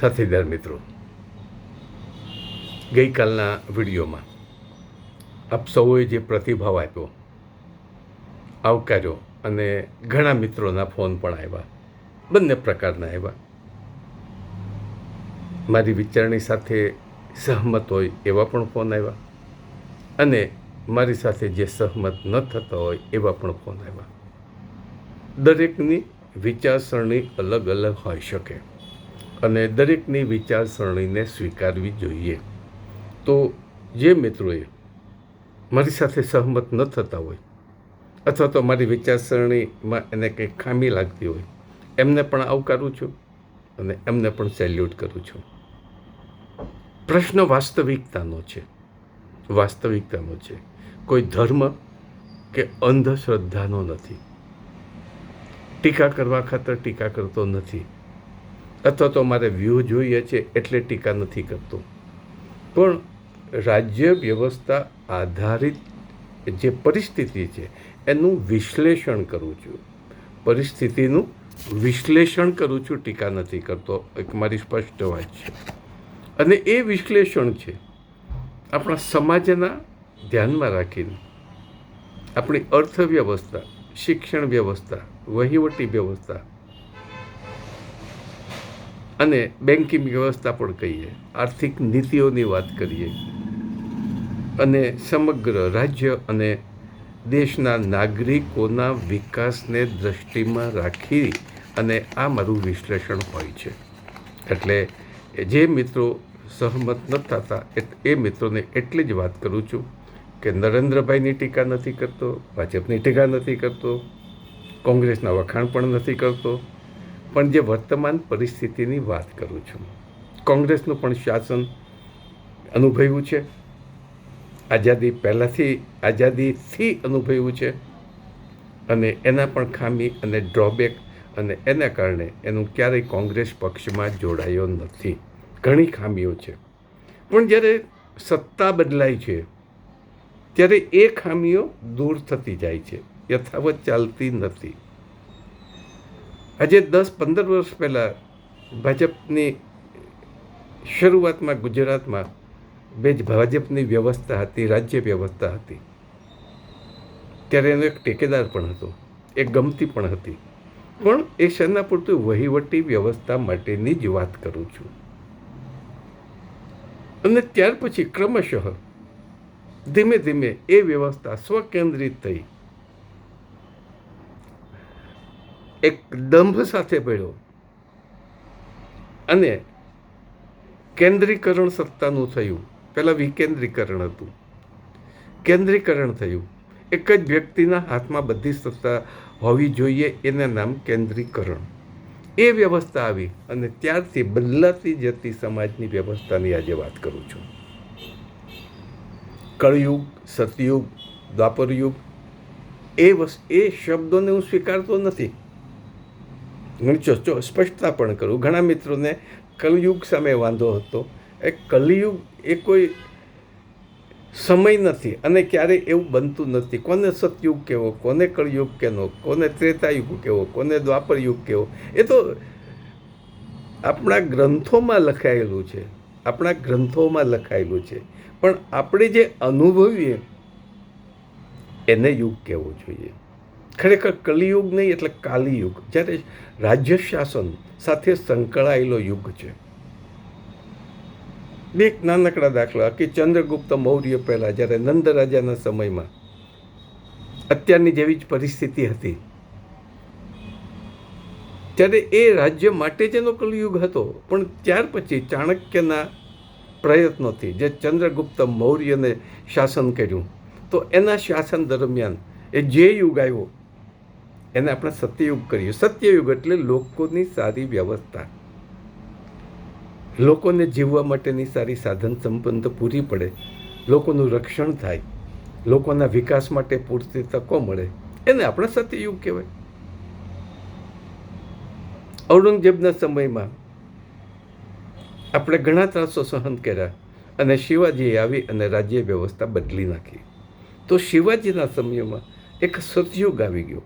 સાથીદાર મિત્રો. ગઈકાલના વિડીયોમાં આપ સૌએ જે પ્રતિભાવ આપ્યો, આવકાર્યો અને ઘણા મિત્રોના ફોન પણ આવ્યા, બંને પ્રકારના આવ્યા. મારી વિચારણી સાથે સહમત હોય એવા પણ ફોન આવ્યા અને મારી સાથે જે સહમત ન થતા હોય એવા પણ ફોન આવ્યા. દરેકની વિચારસરણી અલગ અલગ હોઈ શકે. અને દરેકની વિચારસરણીને સ્વીકારવી જોઈએ. તો જે મિત્રોએ મારી સાથે સહમત ન થતા હોય અથવા તો મારી વિચારસરણીમાં એને કંઈક ખામી લાગતી હોય, એમને પણ આવકારું છું અને એમને પણ સેલ્યુટ કરું છું. પ્રશ્ન વાસ્તવિકતાનો છે. વાસ્તવિકતાનો છે. કોઈ ધર્મ કે અંધશ્રદ્ધાનો નથી. ટીકા કરવા ખાતર ટીકા કરતો નથી. અથવા તો મારે વ્યૂ જોઈએ છે એટલે ટીકા નથી કરતો. પણ રાજ્ય વ્યવસ્થા આધારિત જે પરિસ્થિતિ છે, એનું વિશ્લેષણ કરું છું. પરિસ્થિતિનું વિશ્લેષણ કરું છું, ટીકા નથી કરતો. એક મારી સ્પષ્ટ વાત છે. અને એ વિશ્લેષણ છે, આપણા સમાજના ધ્યાનમાં રાખીને આપણી અર્થવ્યવસ્થા, શિક્ષણ વ્યવસ્થા, વહીવટી વ્યવસ્થા અને બેન્કિંગ વ્યવસ્થા પણ કહીએ, આર્થિક નીતિઓની વાત કરીએ, અને સમગ્ર રાજ્ય અને દેશના નાગરિકોના વિકાસને દૃષ્ટિમાં રાખી અને આ મારું વિશ્લેષણ હોય છે. એટલે જે મિત્રો સહમત ન થતા એ મિત્રોને એટલી જ વાત કરું છું કે નરેન્દ્રભાઈની ટીકા નથી કરતો, ભાજપની ટીકા નથી કરતો, કોંગ્રેસના વખાણ પણ નથી કરતો પણ જે વર્તમાન પરિસ્થિતિની વાત કરું છું, કોંગ્રેસનું પણ શાસન અનુભવ્યું છે. આઝાદી પહેલાંથી આઝાદીથી અનુભવ્યું છે અને એના પણ ખામી અને ડ્રોબેક અને એના કારણે એનું ક્યારેય કોંગ્રેસ પક્ષમાં જોડાયો નથી. ઘણી ખામીઓ છે. પણ જ્યારે સત્તા બદલાય છે, ત્યારે એ ખામીઓ દૂર થતી જાય છે, યથાવત ચાલતી નથી. આજે દસ પંદર વર્ષ પહેલાં ભાજપની શરૂઆતમાં ગુજરાતમાં બે જ ભાજપની વ્યવસ્થા હતી, રાજ્ય વ્યવસ્થા હતી. ત્યારે એનો એક ટેકેદાર પણ હતો, એક ગમતી પણ હતી. પણ એ શહેરના પૂરતું વહીવટી વ્યવસ્થા માટેની જ વાત કરું છું. અને ત્યાર પછી ક્રમશઃ ધીમે ધીમે એ વ્યવસ્થા સ્વકેન્દ્રિત થઈ. એક દંભ સાથે પડ્યો. અને કેન્દ્રીકરણ સત્તાનું થયું. પહેલાં વિકેન્દ્રીકરણ હતું. કેન્દ્રીકરણ થયું. એક જ વ્યક્તિના હાથમાં બધી સત્તા હોવી જોઈએ, એના નામ કેન્દ્રીકરણ. એ વ્યવસ્થા આવી અને ત્યારથી બદલાતી જતી સમાજની વ્યવસ્થાની આજે વાત કરું છું. કળયુગ, સતયુગ, દ્વાપરયુગ, એ વસ, એ શબ્દોને હું સ્વીકારતો નથી. હું જો સ્પષ્ટતા પણ કરું. ઘણા મિત્રોને કલયુગ સામે વાંધો હતો. એ કલયુગ એ કોઈ સમય નથી અને ક્યારેય એવું બનતું નથી. કોને સતયુગ કહેવો કોને કળયુગ કહેવો કોને ત્રેતાયુગ કહેવો કોને દ્વાપરયુગ કહેવો એ તો આપણા ગ્રંથોમાં લખાયેલું છે. આપણા ગ્રંથોમાં લખાયેલું છે. પણ આપણે જે અનુભવીએ, એને યુગ કહેવો જોઈએ? ખરેખર કલિયુગ નહીં એટલે કાલિયુગ. જ્યારે રાજ્ય શાસન સાથે સંકળાયેલો યુગ છે. એક નાનકડા દાખલા. કે ચંદ્રગુપ્ત મૌર્ય પહેલાં, જ્યારે નંદ રાજાના સમયમાં અત્યારની જેવી જ પરિસ્થિતિ હતી. ત્યારે એ રાજ્ય માટે જ એનો કલયુગ હતો. પણ ત્યાર પછી ચાણક્યના પ્રયત્નોથી જે ચંદ્રગુપ્ત મૌર્યને શાસન કર્યું, તો એના શાસન દરમિયાન એ જે યુગ આવ્યો એને આપણે સત્યયુગ કરીએ. સત્યયુગ એટલે લોકોની સારી વ્યવસ્થા. લોકોને જીવવા માટેની સારી સાધન સંબંધ પૂરી પડે. લોકોનું રક્ષણ થાય. લોકોના વિકાસ માટે પૂરતી તકો મળે. એને આપણે સત્યયુગ કહેવાય. ઔરંગઝેબના સમયમાં આપણે ઘણા ત્રાસો સહન કર્યા અને શિવાજીએ આવી અને રાજ્ય વ્યવસ્થા બદલી નાખી. તો શિવાજીના સમયમાં એક સતયુગ આવી ગયો.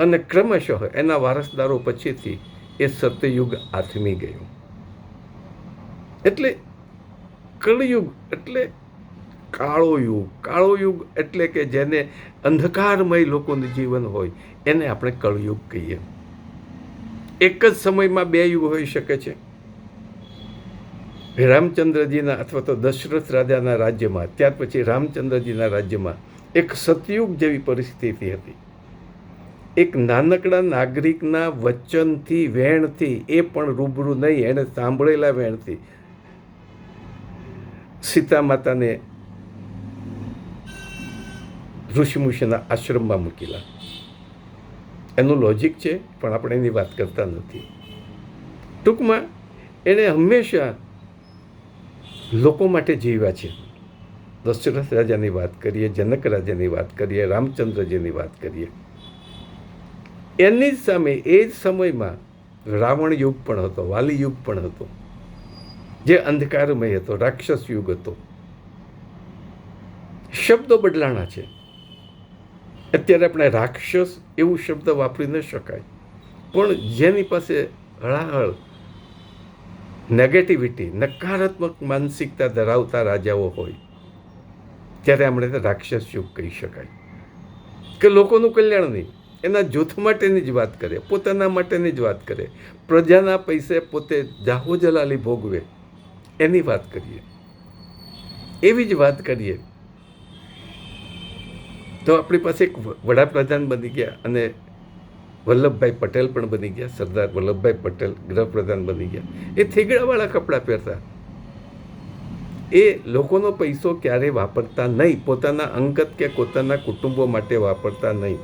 અને ક્રમશઃ એના વારસદારો પછીથી એ સતયુગ આથમી ગયું. એટલે કળયુગ એટલે કાળો યુગ. કાળો યુગ એટલે કે જેને અંધકારમય લોકોનું જીવન હોય, એને આપણે કળયુગ કહીએ. એક જ સમયમાં બે યુગ હોઈ શકે છે. રામચંદ્રજીના અથવા તો દશરથ રાજાના રાજ્યમાં, ત્યાર પછી રામચંદ્રજીના રાજ્યમાં એક સતયુગ જેવી પરિસ્થિતિ હતી. એક નાનકડા નાગરિકના વચનથી, વેણથી, એ પણ રૂબરૂ નહીં એણે સાંભળેલા વેણથી. સીતા માતાને ઋષિમુષિના આશ્રમમાં મૂકેલા. એનું લોજિક છે, પણ આપણે એની વાત કરતા નથી. ટૂંકમાં, એણે હંમેશા લોકો માટે જીવ્યા છે. દશરથ રાજાની વાત કરીએ, જનક રાજાની વાત કરીએ રામચંદ્રજીની વાત કરીએ. એની જ સામે એ જ સમયમાં રાવણ યુગ પણ હતો, વાલી યુગ પણ હતો, જે અંધકારમય હતો, રાક્ષસ યુગ હતો. શબ્દો બદલાણા છે. અત્યારે આપણે રાક્ષસ એવું શબ્દ વાપરી ન શકાય. પણ જેની પાસે હળાહળ નેગેટિવિટી નકારાત્મક માનસિકતા ધરાવતા રાજાઓ હોય, ત્યારે આપણે રાક્ષસ યુગ કહી શકાય. કે લોકોનું કલ્યાણ નહીં. એના જૂથ માટેની જ વાત કરે, પોતાના માટેની જ વાત કરે. પ્રજાના પૈસે પોતે જાહો જલાલી ભોગવે, એની વાત કરીએ. એવી જ વાત કરીએ. તો આપણી પાસે એક વડાપ્રધાન બની ગયા અને વલ્લભભાઈ પટેલ પણ બની ગયા, સરદાર વલ્લભભાઈ પટેલ ગૃહપ્રધાન બની ગયા. એ થેગડાવાળા કપડાં પહેરતા. એ લોકોનો પૈસો ક્યારેય વાપરતા નહીં, પોતાના અંગત કે પોતાના કુટુંબો માટે વાપરતા નહીં.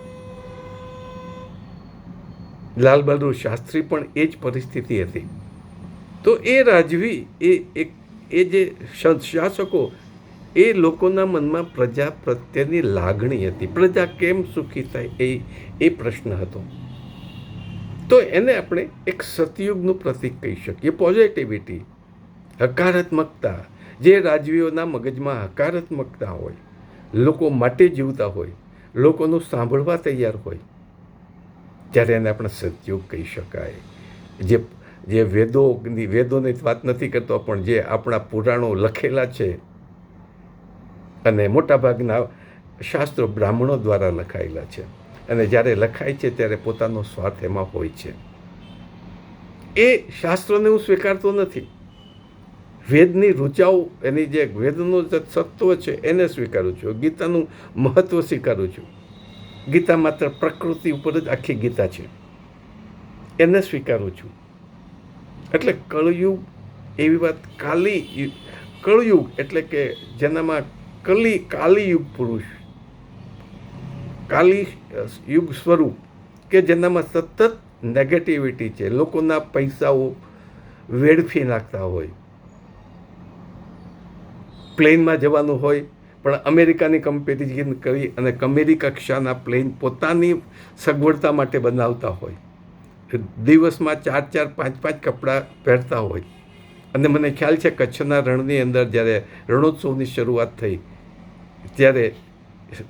લાલ બહાદુર શાસ્ત્રી પણ એ જ પરિસ્થિતિ હતી. તો એ રાજવી, એ એક, એ જે શાસકો, એ લોકોના મનમાં પ્રજા પ્રત્યેની લાગણી હતી. પ્રજા કેમ સુખી થાય એ એ પ્રશ્ન હતો. તો એને આપણે એક સતયુગનું પ્રતીક કહી શકીએ પોઝિટિવિટી હકારાત્મકતા. જે રાજવીઓના મગજમાં હકારાત્મકતા હોય, લોકો માટે જીવતા હોય, લોકોનું સાંભળવા તૈયાર હોય ત્યારે એને આપણે સતયુગ કહી શકાય. જે જે વેદોની વેદોની વાત નથી કરતો, પણ જે આપણા પુરાણો લખેલા છે અને મોટાભાગના શાસ્ત્રો બ્રાહ્મણો દ્વારા લખાયેલા છે. અને જ્યારે લખાય છે, ત્યારે પોતાનો સ્વાર્થ એમાં હોય છે. એ શાસ્ત્રોને હું સ્વીકારતો નથી. વેદની રુચાઓ, એની જે વેદનું સત્વ છે, એને સ્વીકારું છું. ગીતાનું મહત્ત્વ સ્વીકારું છું. ગીતા માત્ર પ્રકૃતિ ઉપર જ આખી ગીતા છે. એને સ્વીકારું છું. એટલે કળયુગ એવી વાત કાલી કળયુગ એટલે કે જેનામાં કલી કાલીયુગ પુરુષ, કાલી યુગ સ્વરૂપ કે જેનામાં સતત નેગેટિવિટી છે. લોકોના પૈસાઓ વેડફી નાખતા હોય. પ્લેનમાં જવાનું હોય પણ અમેરિકાની કમ્પેરિઝન કરી અને કમેરી કક્ષાના પ્લેન પોતાની સગવડતા માટે બનાવતા હોય. દિવસમાં ચાર ચાર, પાંચ પાંચ કપડાં પહેરતા હોય. અને મને ખ્યાલ છે કચ્છના રણની અંદર જ્યારે રણોત્સવની શરૂઆત થઈ, ત્યારે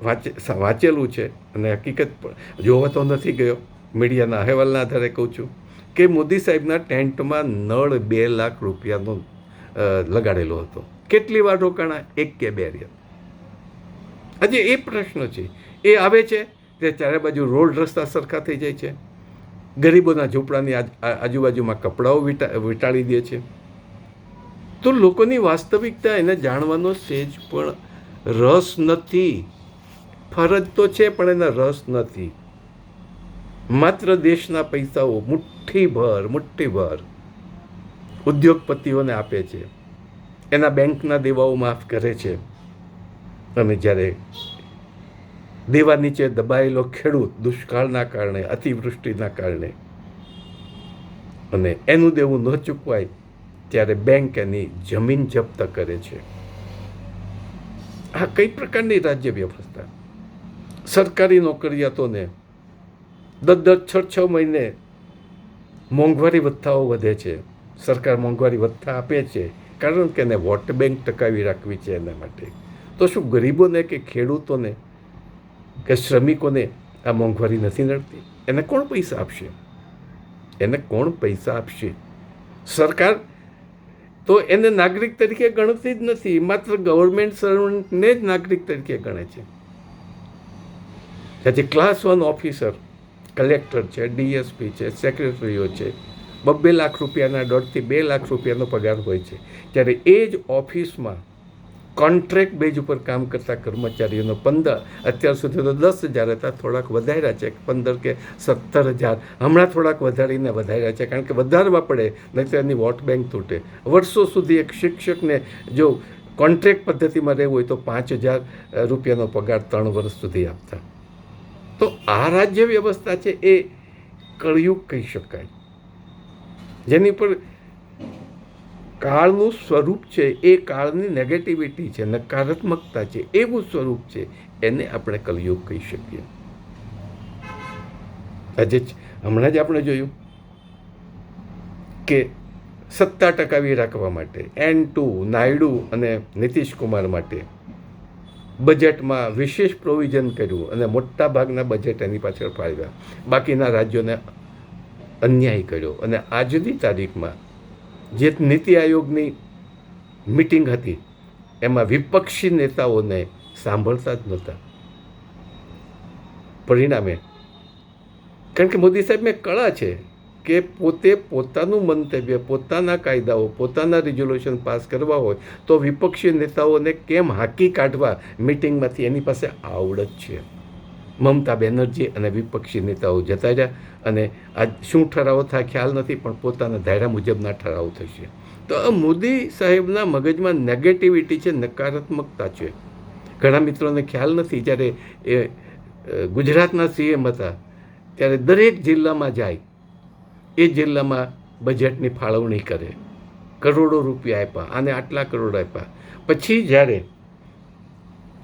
વાંચે વાંચેલું છે અને હકીકત પણ જોવા તો નથી ગયો. મીડિયાના અહેવાલના આધારે કહું છું કે મોદી સાહેબના ટેન્ટમાં નળ બે લાખ રૂપિયાનો લગાડેલો હતો. કેટલી વાર રોકાણા? એક કે બે રહ્યા આજે એ પ્રશ્ન છે. એ આવે છે તે ચારે બાજુ રોડ રસ્તા સરખા થઈ જાય છે. ગરીબોના ઝૂંપડાની આજુબાજુમાં કપડાઓ વીટા વીંટાળી દે છે. તો લોકોની વાસ્તવિકતા એને જાણવાનો સેજ પણ રસ નથી. ફરજ તો છે પણ એના રસ નથી. માત્ર દેશના પૈસાઓ મુઠ્ઠીભર મુઠ્ઠીભર ઉદ્યોગપતિઓને આપે છે. એના બેંકના દેવાઓ માફ કરે છે. અને જ્યારે દેવા નીચે દબાયેલો ખેડૂત દુષ્કાળના કારણે, અતિવૃષ્ટિના કારણે અને એનું દેવું ન ચૂકવાય, ત્યારે બેંક એની જમીન જપ્ત કરે છે. આ કઈ પ્રકારની રાજ્ય વ્યવસ્થા? સરકારી નોકરિયાતોને દર દર છ છ મહિને મોંઘવારી ભથ્થાઓ વધે છે. સરકાર મોંઘવારી ભથ્થા આપે છે, કારણ કે એને વોટ બેંક ટકાવી રાખવી છે એના માટે. તો શું ગરીબોને કે ખેડૂતોને કે શ્રમિકોને આ મોંઘવારી નથી નડતી? એને કોણ પૈસા આપશે? એને કોણ પૈસા આપશે? સરકાર તો એને નાગરિક તરીકે ગણતી જ નથી, માત્ર ગવર્મેન્ટ સર્વન્ટને જ નાગરિક તરીકે ગણે છે. આજે ક્લાસ વન ઓફિસર કલેક્ટર છે ડીએસપી છે સેક્રેટરીઓ છે, બબ્બે લાખ રૂપિયાના દોઢથી બે લાખ રૂપિયાનો પગાર હોય છે. ત્યારે એ જ ઓફિસમાં કોન્ટ્રાક્ટ બેઝ ઉપર કામ કરતા કર્મચારીઓનો પંદર, અત્યાર સુધી તો દસ હજાર હતા, થોડાક વધાર્યા છે, પંદર કે સત્તર હજાર. હમણાં થોડાક વધારીને વધાર્યા છે, કારણ કે વધારવા પડે નહીં તો એની વોટ બેંક તૂટે. વર્ષો સુધી એક શિક્ષકને જો કોન્ટ્રાક્ટ પદ્ધતિમાં રહેવું હોય તો પાંચ હજાર રૂપિયાનો પગાર ત્રણ વર્ષ સુધી આપતા. તો આ રાજ્ય વ્યવસ્થા છે એ કળિયુગ કહી શકાય. જેની પર કાળનું સ્વરૂપ છે, એ કાળની નેગેટિવિટી છે, નકારાત્મકતા છે, એવું સ્વરૂપ છે, એને આપણે કલયુગ કહી શકીએ. આજે હમણાં જ આપણે જોયું કે સત્તા ટકાવી રાખવા માટે એન ટુ નાયડુ અને નીતિશ કુમાર માટે બજેટમાં વિશેષ પ્રોવિઝન કર્યું અને મોટા ભાગના બજેટ એની પાછળ ફાળવ્યા. બાકીના રાજ્યોને અન્યાય કર્યો. અને આજની તારીખમાં જે નીતિ આયોગની મિટિંગ હતી, એમાં વિપક્ષી નેતાઓને સાંભળતા જ નહોતા. પરિણામે, કારણ કે મોદી સાહેબને કળા છે કે પોતે પોતાનું મંતવ્ય, પોતાના કાયદાઓ, પોતાના રિઝોલ્યુશન પાસ કરવા હોય, તો વિપક્ષી નેતાઓને કેમ હાંકી કાઢવા મિટિંગમાંથી એની પાસે આવડત છે? મમતા બેનર્જી અને વિપક્ષી નેતાઓ જતા રહ્યા અને આ શું ઠરાવો થાય ખ્યાલ નથી, પણ પોતાના ધાયરા મુજબના ઠરાવો થશે. તો મોદી સાહેબના મગજમાં નેગેટિવિટી છે, નકારાત્મકતા છે. ઘણા મિત્રોને ખ્યાલ નથી, જ્યારે એ ગુજરાતના સીએમ હતા, ત્યારે દરેક જિલ્લામાં જાય, એ જિલ્લામાં બજેટની ફાળવણી કરે. કરોડો રૂપિયા આપ્યા, આને આટલા કરોડ આપ્યા. પછી જ્યારે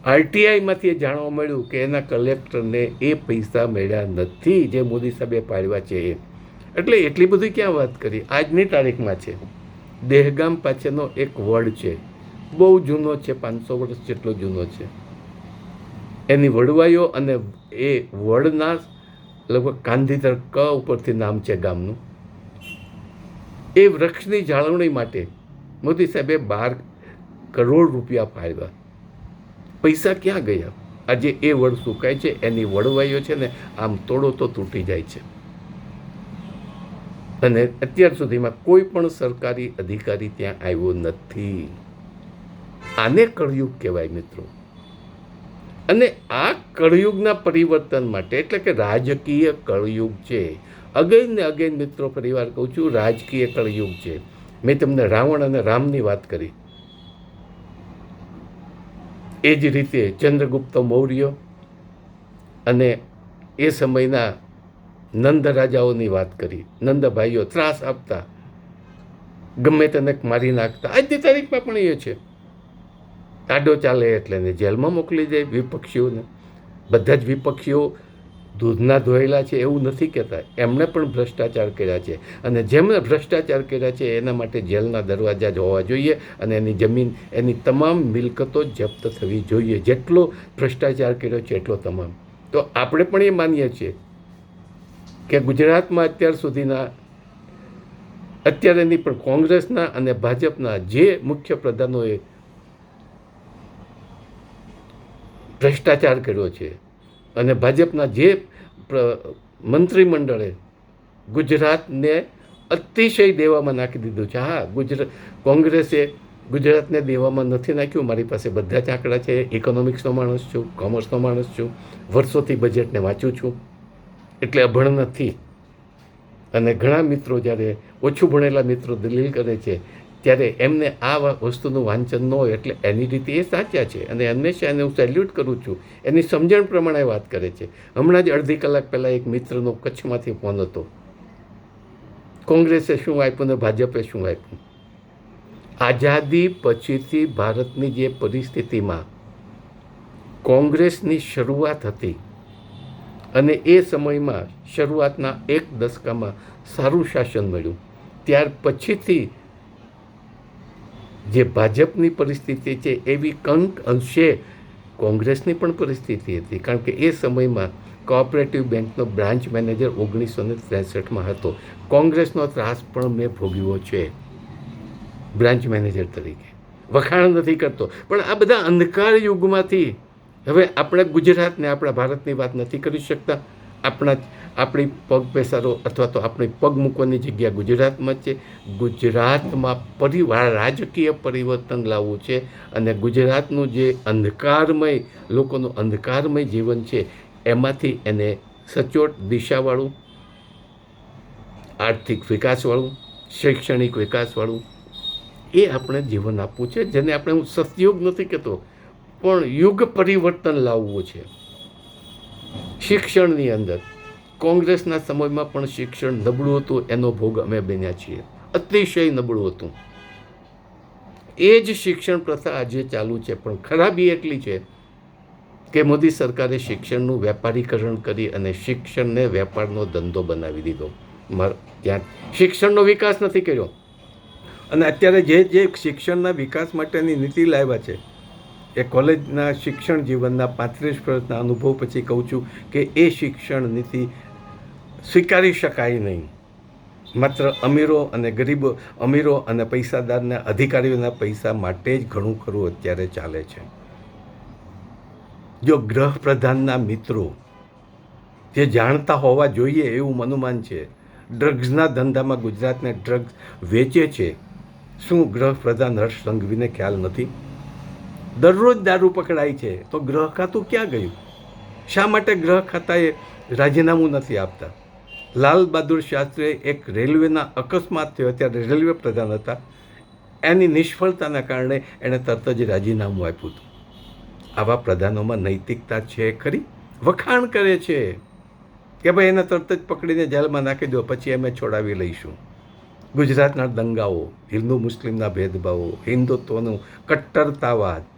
આરટીઆઈમાંથી એ જાણવા મળ્યું કે એના કલેક્ટરને એ પૈસા મળ્યા નથી જે મોદી સાહેબે પાડ્યા છે એ. એટલે એટલી બધી ક્યાં વાત કરી? આજની તારીખમાં છે. દહેગામ પાછળનો એક વડ છે. બહુ જૂનો છે, પાંચસો વર્ષ જેટલો જૂનો છે. એની વડવાઈઓ અને એ વડના લગભગ કાંધીધર ક ઉપરથી નામ છે ગામનું. એ વૃક્ષની જાળવણી માટે મોદી સાહેબે બાર કરોડ રૂપિયા ફાળવ્યા પૈસા ક્યાં ગયા? આજે એ વડ સુકાય છે? એની વડવાઈઓ છે ને, આમ તોડો તો તૂટી જાય છે. અને અત્યાર સુધીમાં કોઈ પણ સરકારી અધિકારી ત્યાં આવ્યો નથી. આને કળયુગ કહેવાય મિત્રો. અને આ કળયુગના પરિવર્તન માટે, એટલે કે રાજકીય કળયુગ છે. અગેન ને અગેન મિત્રો પરિવાર કહું છું, રાજકીય કળયુગ છે. મેં તમને રાવણ અને રામની વાત કરી. એ જ રીતે ચંદ્રગુપ્ત મૌર્ય અને એ સમયના નંદ રાજાઓની વાત કરી. નંદભાઈઓ ત્રાસ આપતા, ગમે તેને મારી નાખતા. આજની તારીખમાં પણ એ છે. આડો ચાલે એટલે ને જેલમાં મોકલી દે વિપક્ષીઓને. બધા જ વિપક્ષીઓ દૂધના ધોયેલા છે એવું નથી કહેતા. એમણે પણ ભ્રષ્ટાચાર કર્યા છે. અને જેમણે ભ્રષ્ટાચાર કર્યા છે, એના માટે જેલના દરવાજા જ હોવા જોઈએ અને એની જમીન, એની તમામ મિલકતો જપ્ત થવી જોઈએ. જેટલો ભ્રષ્ટાચાર કર્યો છે, એટલો તમામ. તો આપણે પણ એ માનીએ છીએ કે ગુજરાતમાં અત્યાર સુધીના અત્યારેની પણ કોંગ્રેસના અને ભાજપના જે મુખ્ય પ્રધાનોએ ભ્રષ્ટાચાર કર્યો છે અને ભાજપના જે મંત્રીમંડળે ગુજરાતને અતિશય દેવામાં નાખી દીધું છે. હા ગુજરાત કોંગ્રેસે ગુજરાતને દેવામાં નથી નાખ્યું. મારી પાસે બધા જ આંકડા છે. ઇકોનોમિક્સનો માણસ છું, કોમર્સનો માણસ છું, વર્ષોથી બજેટને વાંચું છું. એટલે અભણ નથી. અને ઘણા મિત્રો જ્યારે ઓછું ભણેલા મિત્રો દલીલ કરે છે ત્યારે એમને આ વસ્તુનું વાંચન ન હોય એટલે એની રીતે એ સાચા છે. અને હંમેશા એને હું સેલ્યુટ કરું છું. એની સમજણ પ્રમાણે વાત કરે છે. હમણાં જ અડધી કલાક પહેલાં એક મિત્રનો કચ્છમાંથી ફોન હતો. કોંગ્રેસે શું આપ્યું ને ભાજપે શું આપ્યું? આઝાદી પછીથી ભારતની જે પરિસ્થિતિમાં કોંગ્રેસની શરૂઆત હતી અને એ સમયમાં શરૂઆતના એક દશકામાં સારું શાસન મળ્યું. ત્યાર પછીથી જે ભાજપની પરિસ્થિતિ છે, એવી કંક અંશે કોંગ્રેસની પણ પરિસ્થિતિ હતી. કારણ કે એ સમયમાં કોઓપરેટિવ બેંકનો બ્રાન્ચ મેનેજર ઓગણીસો ને ત્રેસઠમાં હતો. કોંગ્રેસનો ત્રાસ પણ મેં ભોગવ્યો છે, બ્રાન્ચ મેનેજર તરીકે. વખાણ નથી કરતો. પણ આ બધા અંધકાર યુગમાંથી હવે આપણે ગુજરાતને, આપણા ભારતની વાત નથી કરી શકતા. આપણા આપણી પગ પેસારો અથવા તો આપણી પગ મૂકવાની જગ્યા ગુજરાતમાં છે. ગુજરાતમાં પરિવાર, રાજકીય પરિવર્તન લાવવું છે અને ગુજરાતનું જે અંધકારમય, લોકોનું અંધકારમય જીવન છે, એમાંથી એને સચોટ દિશાવાળું, આર્થિક વિકાસવાળું, શૈક્ષણિક વિકાસવાળું, એ આપણે જીવન આપવું છે, જેને આપણે હું સતયુગ નથી કહેતો, પણ યુગ પરિવર્તન લાવવું છે. શિક્ષણની અંદર. કોંગ્રેસના સમયમાં પણ શિક્ષણ નબળું હતું, એનો ભોગ અમે બન્યા છીએ. અતિશય નબળું હતું. એ જ શિક્ષણ પ્રથા આજે ચાલુ છે, પણ ખરાબી એટલી છે કે મોદી સરકારે શિક્ષણનું વેપારીકરણ કરી અને શિક્ષણને વેપારનો ધંધો બનાવી દીધો. ત્યાં શિક્ષણનો વિકાસ નથી કર્યો. અને અત્યારે જે જે શિક્ષણના વિકાસ માટેની નીતિ લાવ્યા છે એ કોલેજના શિક્ષણ જીવનના પાંત્રીસ વર્ષના અનુભવ પછી કહું છું કે એ શિક્ષણ નીતિ સ્વીકારી શકાય નહીં. માત્ર અમીરો અને ગરીબો અમીરો અને પૈસાદારના અધિકારીઓના પૈસા માટે જ ઘણું ખરું અત્યારે ચાલે છે. જો ગ્રહ પ્રધાનના મિત્રો જે જાણતા હોવા જોઈએ એવું અનુમાન છે, ડ્રગ્સના ધંધામાં ગુજરાતને ડ્રગ્સ વેચે છે, શું ગ્રહ પ્રધાન હર્ષ સંઘવીને ખ્યાલ નથી? દરરોજ દારૂ પકડાય છે, તો ગ્રહ ખાતું ક્યાં ગયું? શા માટે ગ્રહ ખાતાએ રાજીનામું નથી આપતા? લાલ બહાદુર શાસ્ત્રીએ એક રેલવેના અકસ્માત થયો, ત્યારે રેલવે પ્રધાન હતા. એની નિષ્ફળતાના કારણે એણે તરત જ રાજીનામું આપ્યું હતું. આવા પ્રધાનોમાં નૈતિકતા છે ખરી? વખાણ કરે છે. કે ભાઈ એને તરત જ પકડીને જેલમાં નાખી દો, પછી અમે છોડાવી લઈશું. ગુજરાતના દંગાઓ, હિન્દુ મુસ્લિમના ભેદભાવો, હિન્દુત્વનું કટ્ટરતાવાદ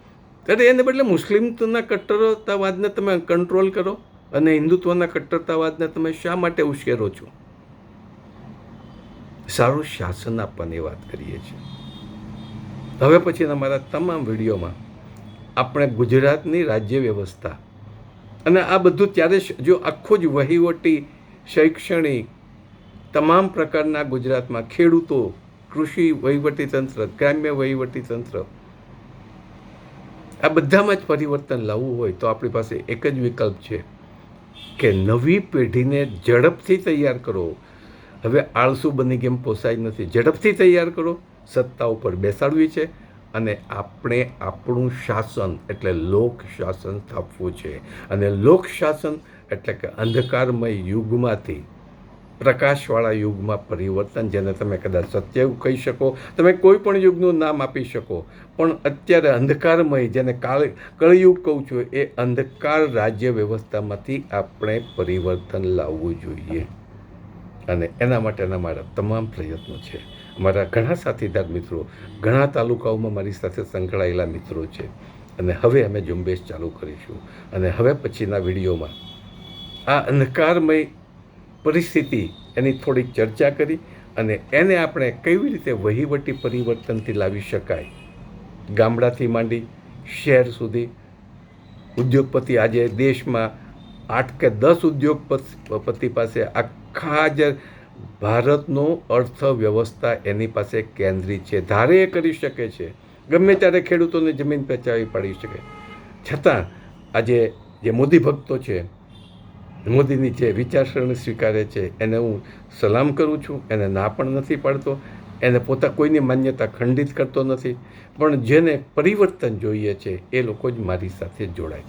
ત્યારે એને બદલે મુસ્લિમના કટ્ટરતાવાદને તમે કંટ્રોલ કરો અને હિન્દુત્વના કટ્ટરતાવાદને તમે શા માટે ઉશ્કેરો છો? સારું શાસન આપવાની વાત કરીએ છીએ. હવે પછી અમારા તમામ વિડીયોમાં આપણે ગુજરાતની રાજ્ય વ્યવસ્થા અને આ બધું ત્યારે જો આખું જ વહીવટી, શૈક્ષણિક, તમામ પ્રકારના ગુજરાતમાં ખેડૂતો, કૃષિ વહીવટી તંત્ર ગ્રામ્ય વહીવટી તંત્ર આ બધામાં જ પરિવર્તન લાવવું હોય તો આપણી પાસે એક જ વિકલ્પ છે કે નવી પેઢીને ઝડપથી તૈયાર કરો. હવે આળસુ બની કેમ પોસાય નથી. ઝડપથી તૈયાર કરો. સત્તા ઉપર બેસાડવી છે અને આપણે આપણું શાસન એટલે લોક શાસન સ્થાપવું છે. અને લોક શાસન એટલે કે અંધકારમય યુગમાંથી પ્રકાશવાળા યુગમાં પરિવર્તન, જેને તમે કદાચ સત્યયુગ કહી શકો. તમે કોઈ પણ યુગનું નામ આપી શકો. પણ અત્યારે અંધકારમય, જેને કાળ, કળયુગ કહું છું, એ અંધકાર રાજ્ય વ્યવસ્થામાંથી આપણે પરિવર્તન લાવવું જોઈએ. અને એના માટેના મારા તમામ પ્રયત્નો છે. મારા ઘણા સાથીદાર મિત્રો, ઘણા તાલુકાઓમાં મારી સાથે સંકળાયેલા મિત્રો છે. અને હવે અમે ઝુંબેશ ચાલુ કરીશું. અને હવે પછીના વિડીયોમાં આ અંધકારમય પરિસ્થિતિ એની થોડીક ચર્ચા કરી અને એને આપણે કેવી રીતે વહીવટી પરિવર્તનથી લાવી શકાય. ગામડાથી માંડી શહેર સુધી ઉદ્યોગપતિ આજે દેશમાં આઠ કે દસ ઉદ્યોગપતિ પાસે આખા જ ભારતનો અર્થવ્યવસ્થા એની પાસે કેન્દ્રિત છે. ધારે એ કરી શકે છે. ગમે ત્યારે ખેડૂતોને જમીન પચાવી પાડી શકે. છતાં આજે જે મોદી ભક્તો છે મોદીની જે વિચારસરણી સ્વીકારે છે, એને હું સલામ કરું છું, એને ના પણ નથી પાડતો, એને પોતા કોઈની માન્યતા ખંડિત કરતો નથી, પણ જેને પરિવર્તન જોઈએ છે, એ લોકો જ મારી સાથે જોડાય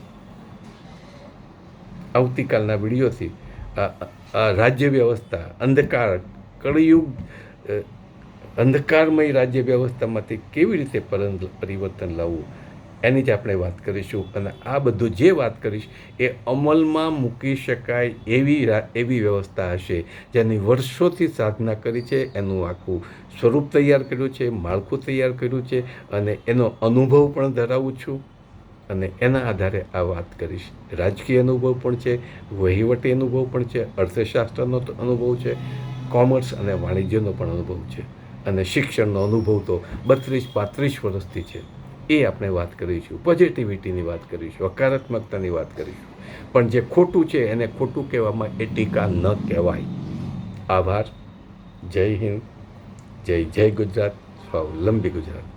આવતીકાલના વિડીયોથી રાજ્ય વ્યવસ્થા, અંધકાર, કળિયુગ અંધકારમય રાજ્ય વ્યવસ્થામાંથી કેવી રીતે પરં- પરિવર્તન લાવવું એની જ આપણે વાત કરીશું. અને આ બધું જે વાત કરીશ, એ અમલમાં મૂકી શકાય એવી એવી વ્યવસ્થા હશે, જેની વર્ષોથી સાધના કરી છે, એનું આખું સ્વરૂપ તૈયાર કર્યું છે, માળખું તૈયાર કર્યું છે, અને એનો અનુભવ પણ ધરાવું છું. અને એના આધારે આ વાત કરીશ. રાજકીય અનુભવ પણ છે, વહીવટી અનુભવ પણ છે, અર્થશાસ્ત્રનો તો અનુભવ છે, કોમર્સ અને વાણિજ્યનો પણ અનુભવ છે. અને શિક્ષણનો અનુભવ તો બત્રીસ, પાંત્રીસ વર્ષથી છે. એ આપણે વાત કરીશું. પોઝિટિવિટીની વાત કરીશું, હકારાત્મકતાની વાત કરીશું. પણ જે ખોટું છે એને ખોટું કહેવામાં એ ટીકા ન કહેવાય. આભાર. જય હિન્દ. જય જય ગુજરાત. સ્વાવલંબી લંબી ગુજરાત.